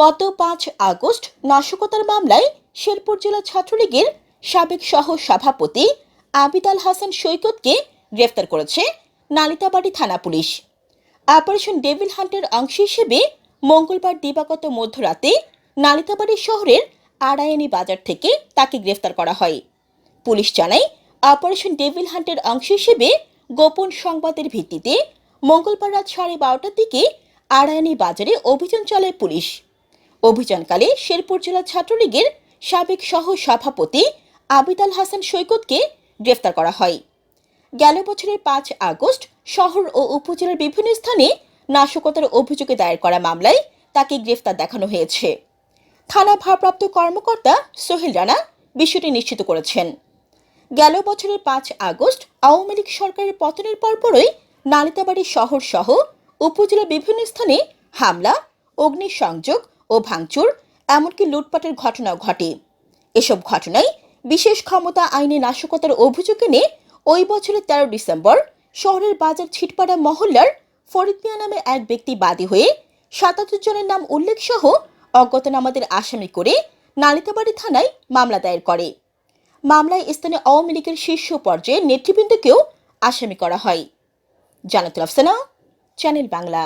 গত পাঁচ আগস্ট নাশকতার মামলায় শেরপুর জেলা ছাত্রলীগের সাবেক সহ সভাপতি আবিদ আল হাসান সৈকতকে গ্রেফতার করেছে নালিতাবাড়ি থানা পুলিশ। অপারেশন ডেভিল হান্টের অংশ হিসেবে মঙ্গলবার দিবাগত মধ্যরাতে নালিতাবাড়ি শহরের আড়ায়ানি বাজার থেকে তাকে গ্রেফতার করা হয়। পুলিশ জানায়, অপারেশন ডেভিল হান্টের অংশ হিসেবে গোপন সংবাদের ভিত্তিতে মঙ্গলবার রাত সাড়ে বারোটার দিকে আড়ায়ানি বাজারে অভিযান চালায় পুলিশ। অভিযানকালে শেরপুর জেলা ছাত্রলীগের সাবেক সহ সভাপতি আবিদ আল হাসান সৈকতকে গ্রেফতার করা হয়। গেল বছরের পাঁচ আগস্ট শহর ও উপজেলার বিভিন্ন স্থানে নাশকতার অভিযোগে দায়ের করা মামলায় তাকে গ্রেফতার দেখানো হয়েছে। থানা ভারপ্রাপ্ত কর্মকর্তা সোহেল রানা বিষয়টি নিশ্চিত করেছেন। গেল বছরের পাঁচ আগস্ট আওয়ামী লীগ সরকারের পতনের পরপরই নালিতাবাড়ি শহর সহ উপজেলার বিভিন্ন স্থানে হামলা, অগ্নিসংযোগ ও ভাঙচুর, এমনকি লুটপাটের ঘটনাও ঘটে। এসব ঘটনায় বিশেষ ক্ষমতা, আইনে নাশকতার অভিযোগ এনে ওই বছরের তেরো ডিসেম্বর শহরের বাজার ছিটপাড়া মহল্লার ফরিদ মিয়া নামে এক ব্যক্তি বাদী হয়ে সাতাত্তর জনের নাম উল্লেখ সহ অজ্ঞাতনামাদের আসামি করে নালিতাবাড়ি থানায় মামলা দায়ের করে। মামলায় স্থানীয় আওয়ামী লীগের শীর্ষ পর্যায়ের নেতৃবৃন্দকেও আসামি করা হয়। আফসানা, চ্যানেল বাংলা।